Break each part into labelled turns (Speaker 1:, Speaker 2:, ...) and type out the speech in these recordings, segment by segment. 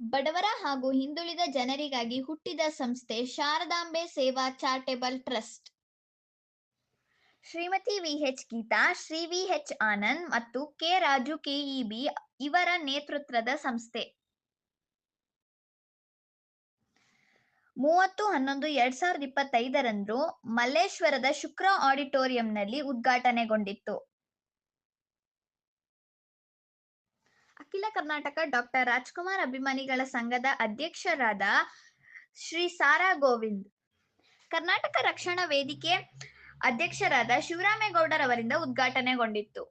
Speaker 1: ಬಡವರ ಹಾಗೂ ಹಿಂದುಳಿದ ಜನರಿಗಾಗಿ ಹುಟ್ಟಿದ ಸಂಸ್ಥೆ Sharadambe Seva charitable trust. Shrimati VH Geetha, Shri VH Anand ಮತ್ತು ಕೆ ರಾಜು ಕೆಇಬಿ ಇವರ ನೇತೃತ್ವದ ಸಂಸ್ಥೆ. ಮೂವತ್ತು ಹನ್ನೊಂದು ಎರಡ್ ಸಾವಿರದ ಇಪ್ಪತ್ತೈದರಂದು ಮಲ್ಲೇಶ್ವರದ ಶುಕ್ರ ಆಡಿಟೋರಿಯಂನಲ್ಲಿ ಉದ್ಘಾಟನೆಗೊಂಡಿತ್ತು. ಅಖಿಲ ಕರ್ನಾಟಕ ಡಾಕ್ಟರ್ ರಾಜ್ಕುಮಾರ್ ಅಭಿಮಾನಿಗಳ ಸಂಘದ ಅಧ್ಯಕ್ಷರಾದ ಶ್ರೀ ಸಾರಾ ಗೋವಿಂದ್. ಕರ್ನಾಟಕ ರಕ್ಷಣಾ ವೇದಿಕೆ ಅಧ್ಯಕ್ಷರಾದ ಶಿವರಾಮೇಗೌಡರವರಿಂದ ಉದ್ಘಾಟನೆಗೊಂಡಿತ್ತು.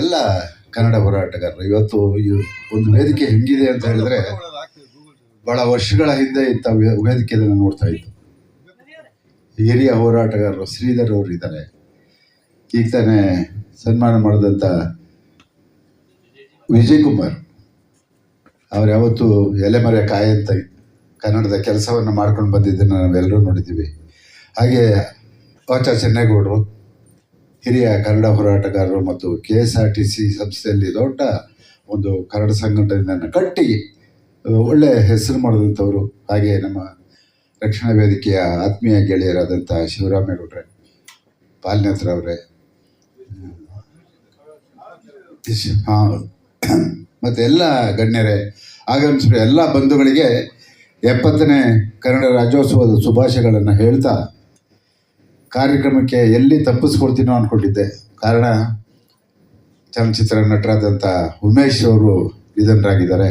Speaker 2: ಎಲ್ಲ ಕನ್ನಡ ಹೋರಾಟಗಾರರು, ಇವತ್ತು ಒಂದು ವೇದಿಕೆ ಹೆಂಗಿದೆ ಅಂತ ಹೇಳಿದ್ರೆ ಬಹಳ ವರ್ಷಗಳ ಹಿಂದೆ ಇಂಥ ವೇದಿಕೆಯನ್ನು ನೋಡ್ತಾ ಇದ್ದು. ಹಿರಿಯ ಹೋರಾಟಗಾರರು ಶ್ರೀಧರ್ ಅವರು ಇದ್ದಾರೆ. ಈಗ ತಾನೇ ಸನ್ಮಾನ ಮಾಡಿದಂಥ ವಿಜಯ್ ಕುಮಾರ್ ಅವ್ರು ಯಾವತ್ತು ಎಲೆಮರೆ ಕಾಯಂತ ಕನ್ನಡದ ಕೆಲಸವನ್ನು ಮಾಡ್ಕೊಂಡು ಬಂದಿದ್ದನ್ನು ನಾವೆಲ್ಲರೂ ನೋಡಿದ್ದೀವಿ. ಹಾಗೆ ಆಚಾ ಚೆನ್ನೇಗೌಡರು ಹಿರಿಯ ಕನ್ನಡ ಹೋರಾಟಗಾರರು ಮತ್ತು K S R T C ಸಂಸ್ಥೆಯಲ್ಲಿ ದೊಡ್ಡ ಒಂದು ಕನ್ನಡ ಸಂಘಟನೆಯನ್ನು ಕಟ್ಟಿ ಒಳ್ಳೆಯ ಒಳ್ಳೆ ಹೆಸರು ಮಾಡಿದಂಥವರು. ಹಾಗೆ ನಮ್ಮ ರಕ್ಷಣಾ ವೇದಿಕೆಯ ಆತ್ಮೀಯ ಗೆಳೆಯರಾದಂಥ ಶಿವರಾಮೇಗೌಡ್ರೆ ಪಾಲ್ನೇತ್ರವರೇ ಹಾಂ, ಮತ್ತು ಎಲ್ಲ ಗಣ್ಯರೇ ಆಗಮಿಸಿದ ಎಲ್ಲ ಬಂಧುಗಳಿಗೆ ಎಪ್ಪತ್ತನೇ ಕನ್ನಡ ರಾಜ್ಯೋತ್ಸವದ ಶುಭಾಶಯಗಳನ್ನು ಹೇಳ್ತಾ ಕಾರ್ಯಕ್ರಮಕ್ಕೆ ಎಲ್ಲಿ ತಪ್ಪಿಸ್ಕೊಳ್ತೀನೋ ಅಂದ್ಕೊಂಡಿದ್ದೆ ಕಾರಣ, ಚಲನಚಿತ್ರ ನಟರಾದಂಥ ಉಮೇಶ್ ಅವರು ನಿಧನರಾಗಿದ್ದಾರೆ.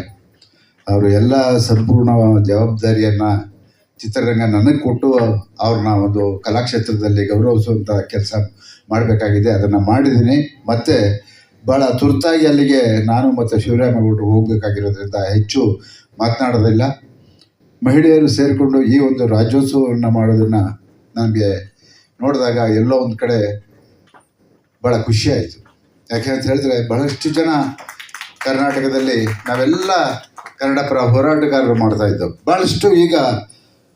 Speaker 2: ಅವರು ಎಲ್ಲ ಸಂಪೂರ್ಣ ಜವಾಬ್ದಾರಿಯನ್ನು, ಚಿತ್ರರಂಗ ನನಗೆ ಕೊಟ್ಟು ಅವ್ರನ್ನ ಒಂದು ಕಲಾಕ್ಷೇತ್ರದಲ್ಲಿ ಗೌರವಿಸುವಂಥ ಕೆಲಸ ಮಾಡಬೇಕಾಗಿದೆ. ಅದನ್ನು ಮಾಡಿದ್ದೀನಿ. ಮತ್ತು ಭಾಳ ತುರ್ತಾಗಿ ಅಲ್ಲಿಗೆ ನಾನು ಮತ್ತು ಶಿವರಾಮೇಗೌಡರು ಹೋಗಬೇಕಾಗಿರೋದ್ರಿಂದ ಹೆಚ್ಚು ಮಾತನಾಡೋದಿಲ್ಲ. ಮಹಿಳೆಯರು ಸೇರಿಕೊಂಡು ಈ ಒಂದು ರಾಜ್ಯೋತ್ಸವವನ್ನು ಮಾಡೋದನ್ನು ನನಗೆ ನೋಡಿದಾಗ ಎಲ್ಲೋ ಒಂದು ಕಡೆ ಭಾಳ ಯಾಕೆ ಅಂತ ಹೇಳಿದ್ರೆ ಬಹಳಷ್ಟು ಜನ ಕರ್ನಾಟಕದಲ್ಲಿ ನಾವೆಲ್ಲ ಕನ್ನಡ ಪರ ಹೋರಾಟಗಾರರು ಮಾಡ್ತಾ ಇದ್ದವು. ಭಾಳಷ್ಟು ಈಗ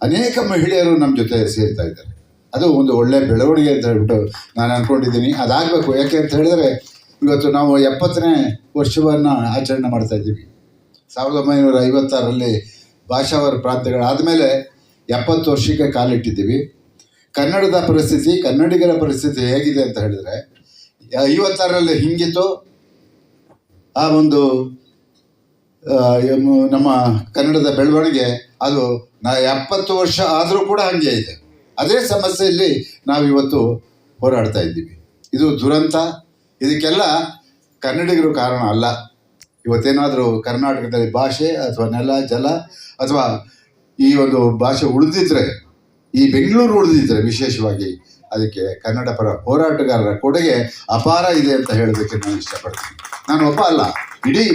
Speaker 2: ಅನೇಕ ಮಹಿಳೆಯರು ನಮ್ಮ ಜೊತೆ ಸೇರ್ತಾ ಇದ್ದಾರೆ. ಅದು ಒಂದು ಒಳ್ಳೆಯ ಬೆಳವಣಿಗೆ ಅಂತ ಹೇಳ್ಬಿಟ್ಟು ನಾನು ಅಂದ್ಕೊಂಡಿದ್ದೀನಿ ಅದಾಗಬೇಕು. ಯಾಕೆ ಅಂತ ಹೇಳಿದ್ರೆ ಇವತ್ತು ನಾವು ಎಪ್ಪತ್ತನೇ ವರ್ಷವನ್ನು ಆಚರಣೆ ಮಾಡ್ತಾ ಇದ್ದೀವಿ. ಸಾವಿರದ ಒಂಬೈನೂರ ಐವತ್ತಾರರಲ್ಲಿ ಭಾಷಾವರ ಪ್ರಾಂತ್ಯಗಳಾದಮೇಲೆ ಎಪ್ಪತ್ತು ವರ್ಷಕ್ಕೆ ಕಾಲಿಟ್ಟಿದ್ದೀವಿ. ಕನ್ನಡದ ಪರಿಸ್ಥಿತಿ, ಕನ್ನಡಿಗರ ಪರಿಸ್ಥಿತಿ ಹೇಗಿದೆ ಅಂತ ಹೇಳಿದ್ರೆ ಐವತ್ತಾರರಲ್ಲಿ ಹಿಂಗಿತ್ತು. ಆ ಒಂದು ನಮ್ಮ ಕನ್ನಡದ ಬೆಳವಣಿಗೆ, ಅದು ನಾ ಎಪ್ಪತ್ತು ವರ್ಷ ಆದರೂ ಕೂಡ ಹಾಗೆ ಇದೆ. ಅದೇ ಸಮಸ್ಯೆಯಲ್ಲಿ ನಾವು ಇವತ್ತು ಹೋರಾಡ್ತಾ ಇದ್ದೀವಿ. ಇದು ದುರಂತ. ಇದಕ್ಕೆಲ್ಲ ಕನ್ನಡಿಗರು ಕಾರಣ ಅಲ್ಲ. ಇವತ್ತೇನಾದರೂ ಕರ್ನಾಟಕದಲ್ಲಿ ಭಾಷೆ ಅಥವಾ ನೆಲ, ಜಲ ಅಥವಾ ಈ ಒಂದು ಭಾಷೆ ಉಳಿದಿದ್ರೆ ಈ ಬೆಂಗಳೂರು ಉಳಿದಿದ್ರೆ ವಿಶೇಷವಾಗಿ ಅದಕ್ಕೆ ಕನ್ನಡ ಪರ ಹೋರಾಟಗಾರರ ಕೊಡುಗೆ ಅಪಾರ ಇದೆ ಅಂತ ಹೇಳೋದಕ್ಕೆ ನಾನು ಇಷ್ಟಪಡ್ತೀನಿ. ನಾನು ಒಬ್ಬ ಅಲ್ಲ, ಇಡೀ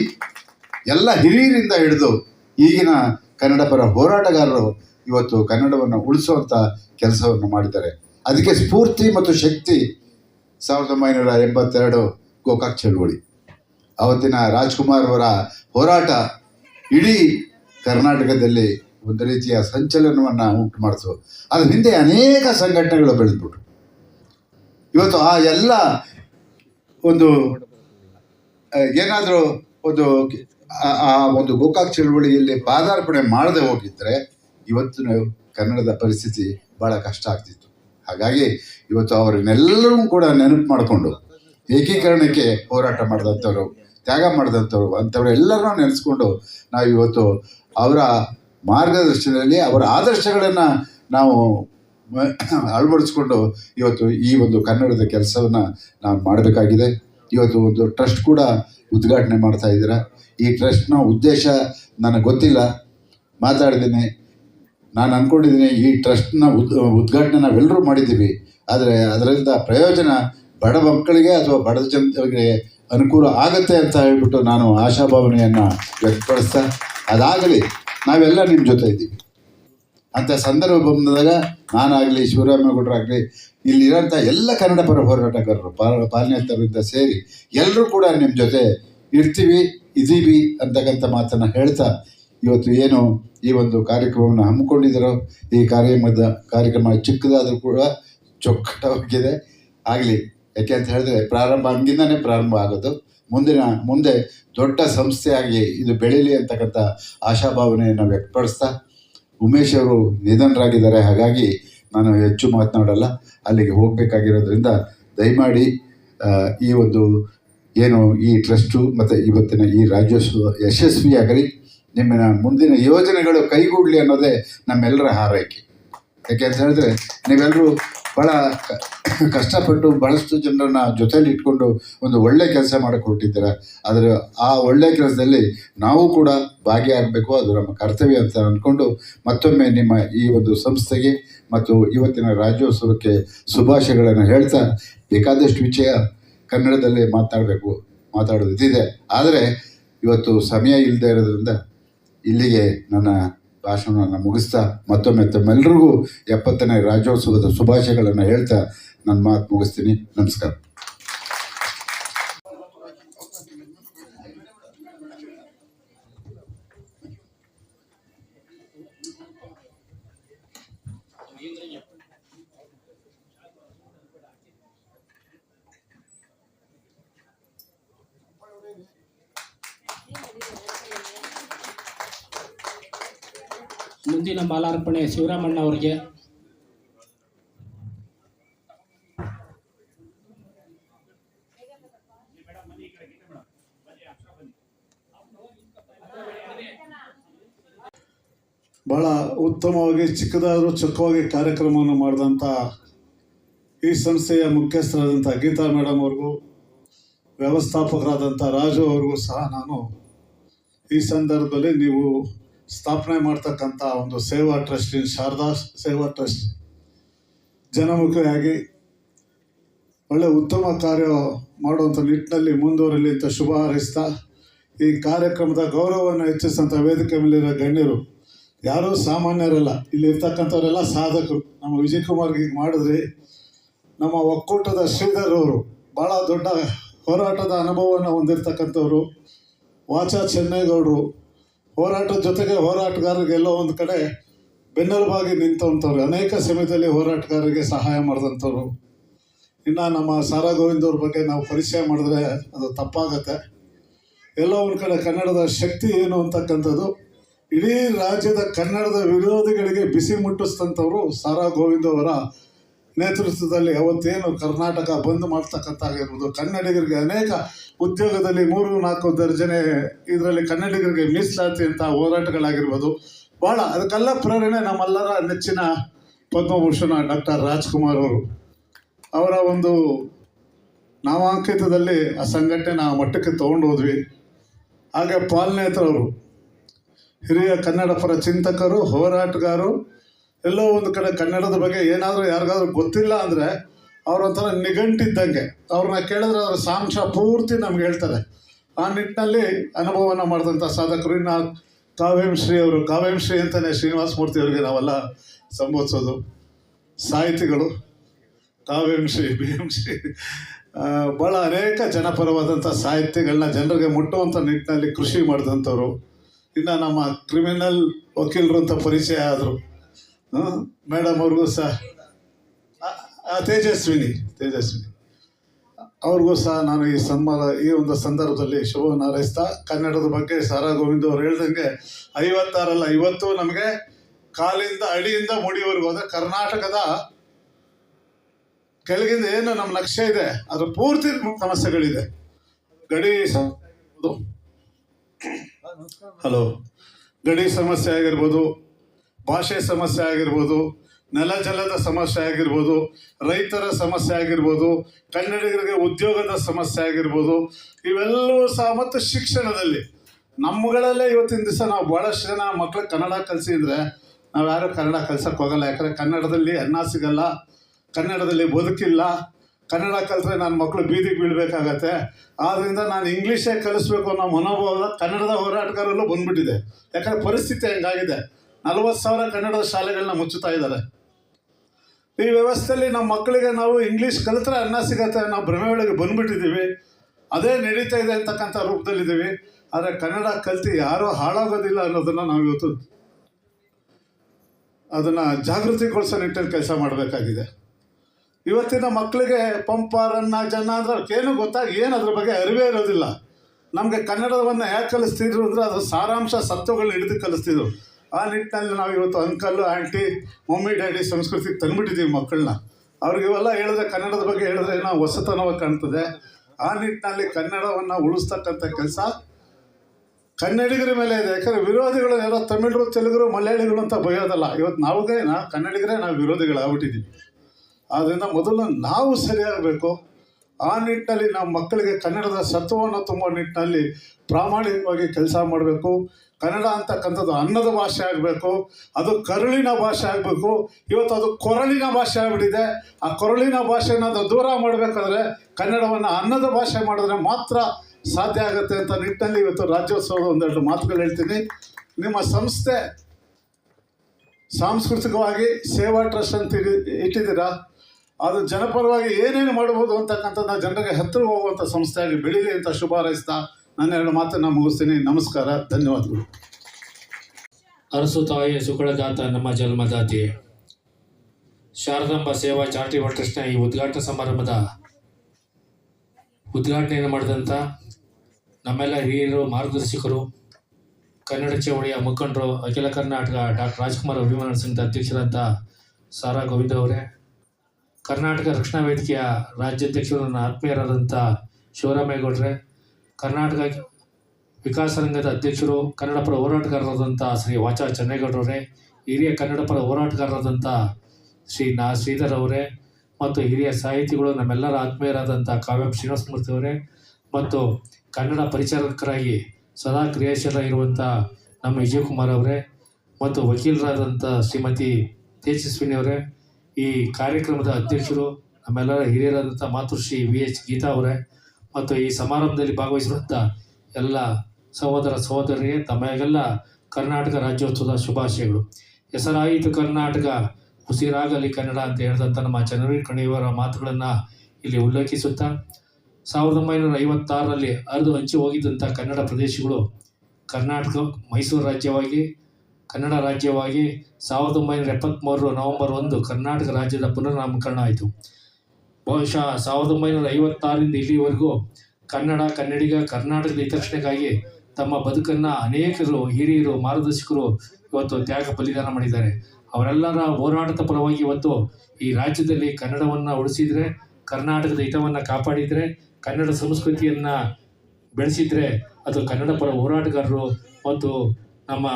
Speaker 2: ಎಲ್ಲ ಹಿರಿಯರಿಂದ ಹಿಡಿದು ಈಗಿನ ಕನ್ನಡ ಪರ ಹೋರಾಟಗಾರರು ಇವತ್ತು ಕನ್ನಡವನ್ನು ಉಳಿಸುವಂಥ ಕೆಲಸವನ್ನು ಮಾಡಿದ್ದಾರೆ. ಅದಕ್ಕೆ ಸ್ಫೂರ್ತಿ ಮತ್ತು ಶಕ್ತಿ ಸಾವಿರದ ಒಂಬೈನೂರ ಎಂಬತ್ತೆರಡು ಗೋಕಾಕ್ ಚಳುವಳಿ. ಅವತ್ತಿನ ರಾಜ್ಕುಮಾರ್ ಅವರ ಹೋರಾಟ ಇಡೀ ಕರ್ನಾಟಕದಲ್ಲಿ ಒಂದು ರೀತಿಯ ಸಂಚಲನವನ್ನು ಉಂಟು ಮಾಡಿತು ಅದ್ರ ಹಿಂದೆ ಅನೇಕ ಸಂಘಟನೆಗಳು ಬೆಳೆದ್ಬಿಟ್ರು. ಇವತ್ತು ಆ ಎಲ್ಲ ಒಂದು ಏನಾದರೂ ಒಂದು ಆ- ಒಂದು ಗೋಕಾಕ್ ಚಳುವಳಿಯಲ್ಲಿ ಪಾದಾರ್ಪಣೆ ಮಾಡದೆ ಹೋಗಿದ್ರೆ ಇವತ್ತು ಕನ್ನಡದ ಪರಿಸ್ಥಿತಿ ಭಾಳ ಕಷ್ಟ ಆಗ್ತಿತ್ತು. ಹಾಗಾಗಿ ಇವತ್ತು ಅವರನ್ನೆಲ್ಲರೂ ಕೂಡ ನೆನಪು ಮಾಡಿಕೊಂಡು ಏಕೀಕರಣಕ್ಕೆ ಹೋರಾಟ ಮಾಡಿದಂಥವ್ರು, ತ್ಯಾಗ ಮಾಡಿದಂಥವ್ರು, ಅಂಥವರೆಲ್ಲರನ್ನೂ ನೆನೆಸ್ಕೊಂಡು ನಾವು ಇವತ್ತು ಅವರ ಮಾರ್ಗದರ್ಶನದಲ್ಲಿ ಅವರ ಆದರ್ಶಗಳನ್ನು ನಾವು ಅಳವಡಿಸ್ಕೊಂಡು ಇವತ್ತು ಈ ಒಂದು ಕನ್ನಡದ ಕೆಲಸವನ್ನು ನಾವು ಮಾಡಬೇಕಾಗಿದೆ. ಇವತ್ತು ಒಂದು ಟ್ರಸ್ಟ್ ಕೂಡ ಉದ್ಘಾಟನೆ ಮಾಡ್ತಾ ಇದ್ದೀರಾ. ಈ ಟ್ರಸ್ಟ್ನ ಉದ್ದೇಶ ನನಗೆ ಗೊತ್ತಿಲ್ಲ. ಮಾತಾಡಿದ್ದೀನಿ ನಾನು ಅಂದ್ಕೊಂಡಿದ್ದೀನಿ ಈ ಟ್ರಸ್ಟ್ನ ಉದ್, ಉದ್ಘಾಟನೆ ನಾವೆಲ್ಲರೂ ಮಾಡಿದ್ದೀವಿ. ಆದರೆ ಅದರಿಂದ ಪ್ರಯೋಜನ ಬಡ ಮಕ್ಕಳಿಗೆ ಅಥವಾ ಬಡ ಜನರಿಗೆ ಅನುಕೂಲ ಆಗುತ್ತೆ ಅಂತ ಹೇಳ್ಬಿಟ್ಟು ನಾನು ಆಶಾಭಾವನೆಯನ್ನು ವ್ಯಕ್ತಪಡಿಸ್ತಾ, ಅದಾಗಲಿ. ನಾವೆಲ್ಲ ನಿಮ್ಮ ಜೊತೆ ಇದ್ದೀವಿ. ಅಂಥ ಸಂದರ್ಭ ಬಂದಾಗ ನಾನಾಗಲಿ ಶಿವರಾಮೇಗೌಡರಾಗಲಿ ಇಲ್ಲಿರೋಂಥ ಎಲ್ಲ ಕನ್ನಡ ಪರ ಹೋರಾಟಗಾರರು ಪಾಲ ಪಾಲನೇತರರಿಂದ ಸೇರಿ ಎಲ್ಲರೂ ಕೂಡ ನಿಮ್ಮ ಜೊತೆ ಇರ್ತೀವಿ ಇದ್ದೀವಿ ಅಂತಕ್ಕಂಥ ಮಾತನ್ನು ಹೇಳ್ತಾ ಇವತ್ತು ಏನು ಈ ಒಂದು ಕಾರ್ಯಕ್ರಮವನ್ನು ಹಮ್ಮಿಕೊಂಡಿದ್ದಾರೋ ಈ ಕಾರ್ಯಕ್ರಮದ, ಕಾರ್ಯಕ್ರಮ ಚಿಕ್ಕದಾದರೂ ಕೂಡ ಚೊಕ್ಕಟವಾಗಿದೆ ಆಗಲಿ, ಯಾಕೆ ಅಂತ ಹೇಳಿದ್ರೆ ಪ್ರಾರಂಭ ಹಂಗಿಂದನೇ ಪ್ರಾರಂಭ ಆಗೋದು. ಮುಂದಿನ, ಮುಂದೆ ದೊಡ್ಡ ಸಂಸ್ಥೆಯಾಗಿ ಇದು ಬೆಳೀಲಿ ಅಂತಕ್ಕಂಥ ಆಶಾಭಾವನೆಯನ್ನು ವ್ಯಕ್ತಪಡಿಸ್ತಾ, ಉಮೇಶ್ ಅವರು ನಿಧನರಾಗಿದ್ದಾರೆ. ಹಾಗಾಗಿ ನಾನು ಹೆಚ್ಚು ಮಾತನಾಡಲ್ಲ. ಅಲ್ಲಿಗೆ ಹೋಗಬೇಕಾಗಿರೋದ್ರಿಂದ ದಯಮಾಡಿ ಈ ಒಂದು ಏನು ಈ ಟ್ರಸ್ಟು ಮತ್ತು ಇವತ್ತಿನ ಈ ರಾಜ್ಯೋತ್ಸವ ಯಶಸ್ವಿಯಾಗಲಿ. ನಿಮ್ಮಿನ ಮುಂದಿನ ಯೋಜನೆಗಳು ಕೈಗೂಡಲಿ ಅನ್ನೋದೇ ನಮ್ಮೆಲ್ಲರ ಹಾರೈಕೆ. ಯಾಕೆ ಅಂತ ಹೇಳಿದ್ರೆ ನೀವೆಲ್ಲರೂ ಭಾಳ ಕಷ್ಟಪಟ್ಟು ಭಾಳಷ್ಟು ಜನರನ್ನ ಜೊತೆಯಲ್ಲಿ ಇಟ್ಕೊಂಡು ಒಂದು ಒಳ್ಳೆ ಕೆಲಸ ಮಾಡಕ್ಕೆ ಹೊರಟಿದ್ದೀರ ಆದರೆ ಆ ಒಳ್ಳೆ ಕೆಲಸದಲ್ಲಿ ನಾವು ಕೂಡ ಭಾಗಿಯಾಗಬೇಕು, ಅದು ನಮ್ಮ ಕರ್ತವ್ಯ ಅಂತ ಅಂದ್ಕೊಂಡು ಮತ್ತೊಮ್ಮೆ ನಿಮ್ಮ ಈ ಒಂದು ಸಂಸ್ಥೆಗೆ ಮತ್ತು ಇವತ್ತಿನ ರಾಜ್ಯೋತ್ಸವಕ್ಕೆ ಶುಭಾಶಯಗಳನ್ನು ಹೇಳ್ತಾ ಬೇಕಾದಷ್ಟು ವಿಷಯ ಕನ್ನಡದಲ್ಲೇ ಮಾತಾಡಬೇಕು ಮಾತಾಡೋದು ಇದಿದೆ ಆದರೆ ಇವತ್ತು ಸಮಯ ಇಲ್ಲದೆ ಇರೋದ್ರಿಂದ ಇಲ್ಲಿಗೆ ನನ್ನ ಭಾಷಣವನ್ನು ಮುಗಿಸ್ತಾ ಮತ್ತೊಮ್ಮೆ ತಮ್ಮೆಲ್ಲರಿಗೂ ಎಪ್ಪತ್ತನೇ ರಾಜ್ಯೋತ್ಸವದ ಶುಭಾಶಯಗಳನ್ನು ಹೇಳ್ತಾ ನನ್ನ ಮಾತು ಮುಗಿಸ್ತೀನಿ. ನಮಸ್ಕಾರ.
Speaker 3: ಮುಂದಿನ ಮಾಲಾರ್ಪಣೆ ಶಿವರಾಮಣ್ಣ ಅವರಿಗೆ
Speaker 4: ಬಹಳ ಉತ್ತಮವಾಗಿ, ಚಿಕ್ಕದಾದರೂ ಚೊಕ್ಕವಾಗಿ ಕಾರ್ಯಕ್ರಮವನ್ನು ಮಾಡಿದಂಥ ಈ ಸಂಸ್ಥೆಯ ಮುಖ್ಯಸ್ಥರಾದಂಥ ಗೀತಾ ಮೇಡಮ್ ಅವ್ರಿಗೂ ವ್ಯವಸ್ಥಾಪಕರಾದಂಥ ರಾಜು ಅವ್ರಿಗೂ ಸಹ ನಾನು ಈ ಸಂದರ್ಭದಲ್ಲಿ ನೀವು ಸ್ಥಾಪನೆ ಮಾಡ್ತಕ್ಕಂಥ ಒಂದು ಸೇವಾ ಟ್ರಸ್ಟ್ ಇನ್ ಶಾರದಾ ಸೇವಾ ಟ್ರಸ್ಟ್. ಜನಮುಖಿಯಾಗಿ ಒಳ್ಳೆ ಉತ್ತಮ ಕಾರ್ಯ ಮಾಡುವಂಥ ನಿಟ್ಟಿನಲ್ಲಿ ಮುಂದುವರಲಿ ಅಂತ ಶುಭ ಹಾರೈಸ್ತಾ, ಈ ಕಾರ್ಯಕ್ರಮದ ಗೌರವವನ್ನು ಹೆಚ್ಚಿಸಿದಂಥ ವೇದಿಕೆ ಮೇಲಿರೋ ಗಣ್ಯರು, ಯಾರೂ ಸಾಮಾನ್ಯರಲ್ಲ. ಇಲ್ಲಿ ಇರ್ತಕ್ಕಂಥವರೆಲ್ಲ ಸಾಧಕರು. ನಮ್ಮ ವಿಜಯ್ ಕುಮಾರ್ಗೆ ಈಗ ಮಾಡಿದ್ರಿ ನಮ್ಮ ಒಕ್ಕೂಟದ ಶ್ರೀಧರ್ ಅವರು ಭಾಳ ದೊಡ್ಡ ಹೋರಾಟದ ಅನುಭವವನ್ನು ಹೊಂದಿರತಕ್ಕಂಥವ್ರು, ವಾಚಾ ಚೆನ್ನೇಗೌಡರು ಹೋರಾಟದ ಜೊತೆಗೆ ಹೋರಾಟಗಾರರಿಗೆ ಎಲ್ಲೋ ಒಂದು ಕಡೆ ಬೆನ್ನೆಲುಬಾಗಿ ನಿಂತವಂಥವ್ರು ಅನೇಕ ಸಮಯದಲ್ಲಿ ಹೋರಾಟಗಾರರಿಗೆ ಸಹಾಯ ಮಾಡಿದಂಥವ್ರು. ಇನ್ನು ನಮ್ಮ ಸಾರಾ ಗೋವಿಂದ್ ಅವ್ರ ಬಗ್ಗೆ ನಾವು ಪರಿಚಯ ಮಾಡಿದ್ರೆ ಅದು ತಪ್ಪಾಗತ್ತೆ. ಎಲ್ಲೋ ಒಂದು ಕಡೆ ಕನ್ನಡದ ಶಕ್ತಿ ಏನು ಅಂತಕ್ಕಂಥದ್ದು, ಇಡೀ ರಾಜ್ಯದ ಕನ್ನಡದ ವಿರೋಧಿಗಳಿಗೆ ಬಿಸಿ ಮುಟ್ಟಿಸಿದಂಥವ್ರು ಸಾರಾ ಗೋವಿಂದ್ ಅವರ ನೇತೃತ್ವದಲ್ಲಿ ಅವತ್ತೇನು ಕರ್ನಾಟಕ ಬಂದ್ ಮಾಡ್ತಕ್ಕಂಥ ಆಗಿರ್ಬೋದು ಕನ್ನಡಿಗರಿಗೆ ಅನೇಕ ಉದ್ಯೋಗದಲ್ಲಿ ಮೂರು ನಾಲ್ಕು ದರ್ಜನೆ ಇದರಲ್ಲಿ ಕನ್ನಡಿಗರಿಗೆ ಮೀಸಲಾತಿ ಅಂತ ಹೋರಾಟಗಳಾಗಿರ್ಬೋದು. ಭಾಳ ಅದಕ್ಕೆಲ್ಲ ಪ್ರೇರಣೆ ನಮ್ಮೆಲ್ಲರ ನೆಚ್ಚಿನ ಪದ್ಮಭೂಷಣ ಡಾಕ್ಟರ್ ರಾಜ್ಕುಮಾರ್ ಅವರು. ಅವರ ಒಂದು ನಾಮಾಂಕಿತದಲ್ಲಿ ಆ ಸಂಘಟನೆ ನಾವು ಮಟ್ಟಕ್ಕೆ ತಗೊಂಡು ಹೋದ್ವಿ. ಹಾಗೆ ಪಾಲ್ನೇತ್ರವರು ಹಿರಿಯ ಕನ್ನಡ ಪರ ಚಿಂತಕರು, ಹೋರಾಟಗಾರರು ಎಲ್ಲೋ ಒಂದು ಕಡೆ ಕನ್ನಡದ ಬಗ್ಗೆ ಏನಾದರೂ ಯಾರಿಗಾದ್ರೂ ಗೊತ್ತಿಲ್ಲ ಅಂದರೆ ಅವ್ರೊಂಥರ ನಿಘಂಟಿದ್ದಂಗೆ. ಅವ್ರನ್ನ ಕೇಳಿದ್ರೆ ಅವರ ಸಾಂಶ ಪೂರ್ತಿ ನಮ್ಗೆ ಹೇಳ್ತಾರೆ. ಆ ನಿಟ್ಟಿನಲ್ಲಿ ಅನುಭವವನ್ನು ಮಾಡಿದಂಥ ಸಾಧಕರು ಇನ್ನು ಕಾವ್ಯಂ ಅವರು. ಕಾವ್ಯಂ ಶ್ರೀ ಅಂತಲೇ ಶ್ರೀನಿವಾಸ ಮೂರ್ತಿ ಅವರಿಗೆ ನಾವೆಲ್ಲ ಸಂಬೋಧಿಸೋದು. ಸಾಹಿತಿಗಳು, ಕಾವ್ಯಂ ಶ್ರೀ ಬಿ ಎಂ ಭಾಳ ಅನೇಕ ಜನಪರವಾದಂಥ ಸಾಹಿತ್ಯಗಳನ್ನ ಜನರಿಗೆ ಮುಟ್ಟುವಂಥ ನಿಟ್ಟಿನಲ್ಲಿ ಕೃಷಿ ಮಾಡಿದಂಥವ್ರು. ಇನ್ನು ನಮ್ಮ ಕ್ರಿಮಿನಲ್ ವಕೀಲರು ಅಂತ ಪರಿಚಯ ಆದರು. ಮೇಡಮ್ ಅವ್ರಿಗೂ ಸಹ. ತೇಜಸ್ವಿನಿ ತೇಜಸ್ವಿನಿ. ಅವ್ರಿಗೂ ಸಹ ನಾನು ಈ ಸನ್ಮಾನ ಈ ಒಂದು ಸಂದರ್ಭದಲ್ಲಿ ಶುಭವನ್ನು ಹಾರೈಸ್ತಾ, ಕನ್ನಡದ ಬಗ್ಗೆ ಸಾರಾ ಗೋವಿಂದ ಅವ್ರು ಹೇಳ್ದಂಗೆ ಐವತ್ತಾರಲ್ಲ ಇವತ್ತು ನಮಗೆ ಕಾಲಿಂದ ಅಡಿಯಿಂದ ಮುಡಿವರೆಗೂ, ಅಂದರೆ ಕರ್ನಾಟಕದ ಕೆಳಗಿಂದ ಏನು ನಮ್ಮ ನಕ್ಷೆ ಇದೆ, ಅದ್ರ ಪೂರ್ತಿ ಸಮಸ್ಯೆಗಳಿದೆ. ಗಡಿ. ಹಲೋ. ಗಡಿ ಸಮಸ್ಯೆ ಆಗಿರ್ಬೋದು. ಭಾಷೆ ಸಮಸ್ಯೆ ಆಗಿರ್ಬೋದು, ನೆಲ ಜಲದ ಸಮಸ್ಯೆ ಆಗಿರ್ಬೋದು, ರೈತರ ಸಮಸ್ಯೆ ಆಗಿರ್ಬೋದು, ಕನ್ನಡಿಗರಿಗೆ ಉದ್ಯೋಗದ ಸಮಸ್ಯೆ ಆಗಿರ್ಬೋದು, ಇವೆಲ್ಲವೂ ಸಹ ಮತ್ತು ಶಿಕ್ಷಣದಲ್ಲಿ. ನಮ್ಮಗಳಲ್ಲೇ ಇವತ್ತಿನ ದಿವಸ ನಾವು ಭಾಳಷ್ಟು ಜನ ಮಕ್ಕಳು ಕನ್ನಡ ಕಲಿಸಿದ್ರೆ ನಾವು ಯಾರು ಕನ್ನಡ ಕಲ್ಸಕ್ಕೆ ಹೋಗಲ್ಲ. ಯಾಕಂದರೆ ಕನ್ನಡದಲ್ಲಿ ಅನ್ನ ಸಿಗಲ್ಲ, ಕನ್ನಡದಲ್ಲಿ ಬದುಕಿಲ್ಲ. ಕನ್ನಡ ಕಲಿತ್ರೆ ನನ್ನ ಮಕ್ಕಳು ಬೀದಿಗೆ ಬೀಳಬೇಕಾಗತ್ತೆ. ಆದ್ದರಿಂದ ನಾನು ಇಂಗ್ಲೀಷೇ ಕಲಿಸ್ಬೇಕು ಅನ್ನೋ ಮನೋಭಾವ ಕನ್ನಡದ ಹೋರಾಟಗಾರಲ್ಲೂ ಬಂದ್ಬಿಟ್ಟಿದೆ. ಯಾಕಂದರೆ ಪರಿಸ್ಥಿತಿ ಹೆಂಗಾಗಿದೆ. ನಲವತ್ತು ಸಾವಿರ ಕನ್ನಡದ ಶಾಲೆಗಳನ್ನ ಮುಚ್ಚುತ್ತಾ ಇದ್ದಾರೆ. ಈ ವ್ಯವಸ್ಥೆಯಲ್ಲಿ ನಮ್ಮ ಮಕ್ಕಳಿಗೆ ನಾವು ಇಂಗ್ಲೀಷ್ ಕಲಿತ್ರೆ ಅನ್ನ ಸಿಗತ್ತೆ ನಾವು ಭ್ರಮೆ ಒಳಗೆ ಬಂದ್ಬಿಟ್ಟಿದ್ದೀವಿ. ಅದೇ ನಡೀತಾ ಇದೆ ಅಂತಕ್ಕಂಥ ರೂಪದಲ್ಲಿದ್ದೀವಿ. ಆದರೆ ಕನ್ನಡ ಕಲ್ತಿ ಯಾರೂ ಹಾಳಾಗೋದಿಲ್ಲ ಅನ್ನೋದನ್ನು ನಾವು ಇವತ್ತು ಅದನ್ನು ಜಾಗೃತಿಗೊಳಿಸೋ ನಿಟ್ಟಲ್ಲಿ ಕೆಲಸ ಮಾಡಬೇಕಾಗಿದೆ. ಇವತ್ತಿನ ಮಕ್ಕಳಿಗೆ ಪಂಪ, ರನ್ನ ಜನ ಅಂದ್ರೆ ಅವ್ರಿಗೇನು ಗೊತ್ತಾಗಿ ಏನು ಅದ್ರ ಬಗ್ಗೆ ಅರಿವೇ ಇರೋದಿಲ್ಲ. ನಮಗೆ ಕನ್ನಡವನ್ನು ಯಾಕೆ ಕಲಿಸ್ತಿದ್ರು ಅಂದರೆ ಅದರ ಸಾರಾಂಶ ಸತ್ವಗಳನ್ನ ಹಿಡಿದು ಕಲಿಸ್ತಿದ್ರು. ಆ ನಿಟ್ಟಿನಲ್ಲಿ ನಾವು ಇವತ್ತು ಅಂಕಲ್ಲು, ಆಂಟಿ, ಮಮ್ಮಿ, ಡ್ಯಾಡಿ ಸಂಸ್ಕೃತಿಗೆ ತಂದ್ಬಿಟ್ಟಿದ್ದೀವಿ ಮಕ್ಕಳನ್ನ. ಅವ್ರಿಗೆ ಇವೆಲ್ಲ ಹೇಳಿದ್ರೆ ಕನ್ನಡದ ಬಗ್ಗೆ ಹೇಳಿದ್ರೆ ಏನೋ ಹೊಸತನವಾಗಿ ಕಾಣ್ತದೆ. ಆ ನಿಟ್ಟಿನಲ್ಲಿ ಕನ್ನಡವನ್ನು ಉಳಿಸ್ತಕ್ಕಂಥ ಕೆಲಸ ಕನ್ನಡಿಗರ ಮೇಲೆ ಇದೆ. ಯಾಕಂದರೆ ವಿರೋಧಿಗಳು ಯಾರೋ ತಮಿಳರು, ತೆಲುಗರು, ಮಲಯಾಳಿಗಳು ಅಂತ ಭಯೋದಲ್ಲ ಇವತ್ತು ನಾವುಗೇ ನಾ ಕನ್ನಡಿಗರೇ, ನಾವು ವಿರೋಧಿಗಳಾಗ್ಬಿಟ್ಟಿದ್ದೀವಿ. ಆದ್ದರಿಂದ ಮೊದಲು ನಾವು ಸರಿಯಾಗಬೇಕು. ಆ ನಿಟ್ಟಿನಲ್ಲಿ ನಾವು ಮಕ್ಕಳಿಗೆ ಕನ್ನಡದ ಸತ್ವವನ್ನು ತುಂಬೋ ನಿಟ್ಟಿನಲ್ಲಿ ಪ್ರಾಮಾಣಿಕವಾಗಿ ಕೆಲಸ ಮಾಡಬೇಕು. ಕನ್ನಡ ಅಂತಕ್ಕಂಥದ್ದು ಅನ್ನದ ಭಾಷೆ ಆಗಬೇಕು, ಅದು ಕರುಳಿನ ಭಾಷೆ ಆಗಬೇಕು, ಇವತ್ತು ಅದು ಕೊರಳಿನ ಭಾಷೆ ಆಗಿಬಿಟ್ಟಿದೆ. ಆ ಕೊರಳಿನ ಭಾಷೆನ ಅದು ದೂರ ಮಾಡಬೇಕಾದ್ರೆ ಕನ್ನಡವನ್ನು ಅನ್ನದ ಭಾಷೆ ಮಾಡಿದ್ರೆ ಮಾತ್ರ ಸಾಧ್ಯ ಆಗುತ್ತೆ ಅಂತ ನಿಟ್ಟಿನಲ್ಲಿ ಇವತ್ತು ರಾಜ್ಯೋತ್ಸವದ ಒಂದೆರಡು ಮಾತುಗಳು ಹೇಳ್ತೀನಿ. ನಿಮ್ಮ ಸಂಸ್ಥೆ ಸಾಂಸ್ಕೃತಿಕವಾಗಿ ಸೇವಾ ಟ್ರಸ್ಟ್ ಅಂತ ಇಟ್ಟಿದ್ದೀರಾ? ಅದು ಜನಪರವಾಗಿ ಏನೇನು ಮಾಡ್ಬೋದು ಅಂತಕ್ಕಂಥದ್ದು ಜನರಿಗೆ ಹತ್ತಿರ ಹೋಗುವಂಥ ಸಂಸ್ಥೆಯಾಗಿ ಬೆಳೀಲಿ ಅಂತ ಶುಭ ಹಾರೈಸ್ತಾ ನಾನು ಎರಡು ಮಾತನ್ನು ಮುಗಿಸ್ತೀನಿ. ನಮಸ್ಕಾರ, ಧನ್ಯವಾದಗಳು.
Speaker 3: ಅರಸು ತಾಯಿಯ ಸುಕಳದಾತ, ನಮ್ಮ ಜನ್ಮದಾತಿ ಶಾರದಾಂಬ ಸೇವಾ ಚಾರಿಟೇಬಲ್ ಟ್ರಸ್ಟ್ನ ಈ ಉದ್ಘಾಟನಾ ಸಮಾರಂಭದ ಉದ್ಘಾಟನೆಯನ್ನು ಮಾಡಿದಂಥ ನಮ್ಮೆಲ್ಲ ಹಿರಿಯರು, ಮಾರ್ಗದರ್ಶಕರು, ಕನ್ನಡ ಚಳವಳಿಯ ಮುಖಂಡರು, ಅಖಿಲ ಕರ್ನಾಟಕ ಡಾಕ್ಟರ್ ರಾಜ್ಕುಮಾರ್ ಅಭಿಮಾನ ಸಂಘದ ಅಧ್ಯಕ್ಷರಾದ ಸಾರಾ ಗೋವಿಂದ ಅವರೇ, ಕರ್ನಾಟಕ ರಕ್ಷಣಾ ವೇದಿಕೆಯ ರಾಜ್ಯಾಧ್ಯಕ್ಷರು ನನ್ನ ಆತ್ಮೀಯರಾದಂಥ ಶಿವರಾಮೇಗೌಡ್ರೆ ಕರ್ನಾಟಕ ವಿಕಾಸ ರಂಗದ ಅಧ್ಯಕ್ಷರು ಕನ್ನಡ ಪರ ಹೋರಾಟಗಾರರಾದಂಥ ಶ್ರೀ ವಾಚಾ ಚೆನ್ನೇಗೌಡರವರೇ ಹಿರಿಯ ಕನ್ನಡ ಪರ ಹೋರಾಟಗಾರರಾದಂಥ ಶ್ರೀ ನಾ ಶ್ರೀಧರ್ ಅವರೇ, ಮತ್ತು ಹಿರಿಯ ಸಾಹಿತಿಗಳು ನಮ್ಮೆಲ್ಲರ ಆತ್ಮೀಯರಾದಂಥ ಕಾವ್ಯ ಶ್ರೀನಿವಾಸಮೂರ್ತಿ ಅವರೇ, ಮತ್ತು ಕನ್ನಡ ಪರಿಚಾರಕರಾಗಿ ಸದಾ ಕ್ರಿಯಾಶೀಲ ಇರುವಂಥ ನಮ್ಮ ವಿಜಯಕುಮಾರ್ ಅವರೇ, ಮತ್ತು ವಕೀಲರಾದಂಥ ಶ್ರೀಮತಿ ತೇಜಸ್ವಿನಿ ಅವರೇ, ಈ ಕಾರ್ಯಕ್ರಮದ ಅಧ್ಯಕ್ಷರು ನಮ್ಮೆಲ್ಲರ ಹಿರಿಯರಾದಂಥ ಮಾತೃಶ್ರೀ ವಿ ಎಚ್ ಗೀತಾ ಅವರೇ ಮತ್ತು ಈ ಸಮಾರಂಭದಲ್ಲಿ ಭಾಗವಹಿಸಿರುವಂಥ ಎಲ್ಲ ಸಹೋದರ ಸಹೋದರಿಗೆ ತಮಗೆಲ್ಲ ಕರ್ನಾಟಕ ರಾಜ್ಯೋತ್ಸವದ ಶುಭಾಶಯಗಳು. ಹೆಸರಾಯಿತು ಕರ್ನಾಟಕ ಉಸಿರಾಗಲಿ ಕನ್ನಡ ಅಂತ ಹೇಳಿದಂಥ ನಮ್ಮ ಜನವರಿ ಕಣಿಯವರ ಮಾತುಗಳನ್ನು ಇಲ್ಲಿ ಉಲ್ಲೇಖಿಸುತ್ತಾ, ಸಾವಿರದ ಒಂಬೈನೂರ ಐವತ್ತಾರರಲ್ಲಿ ಹರಿದು ಹಂಚಿ ಹೋಗಿದ್ದಂಥ ಕನ್ನಡ ಪ್ರದೇಶಗಳು ಕರ್ನಾಟಕ, ಮೈಸೂರು ರಾಜ್ಯವಾಗಿ, ಕನ್ನಡ ರಾಜ್ಯವಾಗಿ ಸಾವಿರದ ಒಂಬೈನೂರ ಎಪ್ಪತ್ತ್ಮೂರರ ನವೆಂಬರ್ ಒಂದು ಕರ್ನಾಟಕ ರಾಜ್ಯದ ಪುನರ್ನಾಮಕರಣ ಆಯಿತು. ಬಹುಶಃ ಸಾವಿರದ ಒಂಬೈನೂರ ಐವತ್ತಾರರಿಂದ ಇಲ್ಲಿವರೆಗೂ ಕನ್ನಡ, ಕನ್ನಡಿಗ, ಕರ್ನಾಟಕದ ಹಿತರಕ್ಷಣೆಗಾಗಿ ತಮ್ಮ ಬದುಕನ್ನು ಅನೇಕರು ಹಿರಿಯರು, ಮಾರ್ಗದರ್ಶಕರು ಇವತ್ತು ತ್ಯಾಗ ಬಲಿದಾನ ಮಾಡಿದ್ದಾರೆ. ಅವರೆಲ್ಲರ ಹೋರಾಟದ ಫಲವಾಗಿ ಇವತ್ತು ಈ ರಾಜ್ಯದಲ್ಲಿ ಕನ್ನಡವನ್ನು ಉಳಿಸಿದರೆ, ಕರ್ನಾಟಕದ ಹಿತವನ್ನು ಕಾಪಾಡಿದರೆ, ಕನ್ನಡ ಸಂಸ್ಕೃತಿಯನ್ನು ಬೆಳೆಸಿದರೆ ಅದು ಕನ್ನಡ ಪರ ಹೋರಾಟಗಾರರು ಮತ್ತು ನಮ್ಮ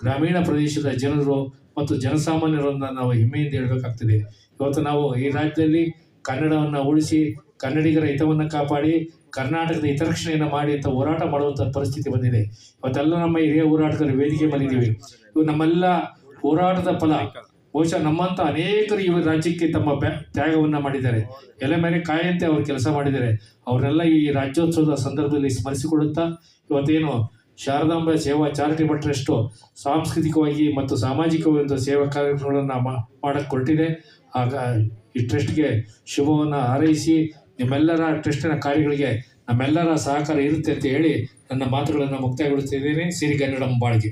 Speaker 3: ಗ್ರಾಮೀಣ ಪ್ರದೇಶದ ಜನರು ಮತ್ತು ಜನಸಾಮಾನ್ಯರನ್ನು ನಾವು ಹೆಮ್ಮೆಯಿಂದ ಹೇಳಬೇಕಾಗ್ತದೆ. ಇವತ್ತು ನಾವು ಈ ರಾಜ್ಯದಲ್ಲಿ ಕನ್ನಡವನ್ನು ಉಳಿಸಿ, ಕನ್ನಡಿಗರ ಹಿತವನ್ನು ಕಾಪಾಡಿ, ಕರ್ನಾಟಕದ ಹಿತರಕ್ಷಣೆಯನ್ನು ಮಾಡಿ ಅಂತ ಹೋರಾಟ ಮಾಡುವಂಥ ಪರಿಸ್ಥಿತಿ ಬಂದಿದೆ. ಇವತ್ತೆಲ್ಲ ನಮ್ಮ ಹಿರಿಯ ಹೋರಾಟಗಾರ ವೇದಿಕೆ ಬಂದಿದ್ದೀವಿ ಇವು ನಮ್ಮೆಲ್ಲ ಹೋರಾಟದ ಫಲ. ಬಹುಶಃ ನಮ್ಮಂಥ ಅನೇಕರು ಈ ರಾಜ್ಯಕ್ಕೆ ತಮ್ಮ ತ್ಯಾಗವನ್ನು ಮಾಡಿದ್ದಾರೆ. ಎಲೆ ಮೇಲೆ ಕಾಯಂತೆ ಅವರು ಕೆಲಸ ಮಾಡಿದ್ದಾರೆ. ಅವರೆಲ್ಲ ಈ ರಾಜ್ಯೋತ್ಸವದ ಸಂದರ್ಭದಲ್ಲಿ ಸ್ಮರಿಸಿಕೊಳ್ಳುತ್ತಾ ಇವತ್ತೇನು ಶಾರದಾಂಬ ಸೇವಾ ಚಾರಿಟೇಬಲ್ ಟ್ರಸ್ಟು ಸಾಂಸ್ಕೃತಿಕವಾಗಿ ಮತ್ತು ಸಾಮಾಜಿಕವಾಗಿ ಒಂದು ಸೇವಾ ಕಾರ್ಯಕ್ರಮಗಳನ್ನು ಮಾಡಕ್ಕೆ ಕೊಟ್ಟಿದೆ ಆಗ ಈ ಟ್ರಸ್ಟ್ಗೆ ಶುಭವನ್ನು ಹಾರೈಸಿ ನಿಮ್ಮೆಲ್ಲರ ಟ್ರಸ್ಟಿನ ಕಾರ್ಯಗಳಿಗೆ ನಮ್ಮೆಲ್ಲರ ಸಹಕಾರ ಇರುತ್ತೆ ಅಂತ ಹೇಳಿ ನನ್ನ ಮಾತುಗಳನ್ನು ಮುಕ್ತಾಯಗೊಳಿಸ್ತಿದ್ದೀನಿ ಸಿರಿಗನ್ನಡಂ ಬಾಳ್ಗೆ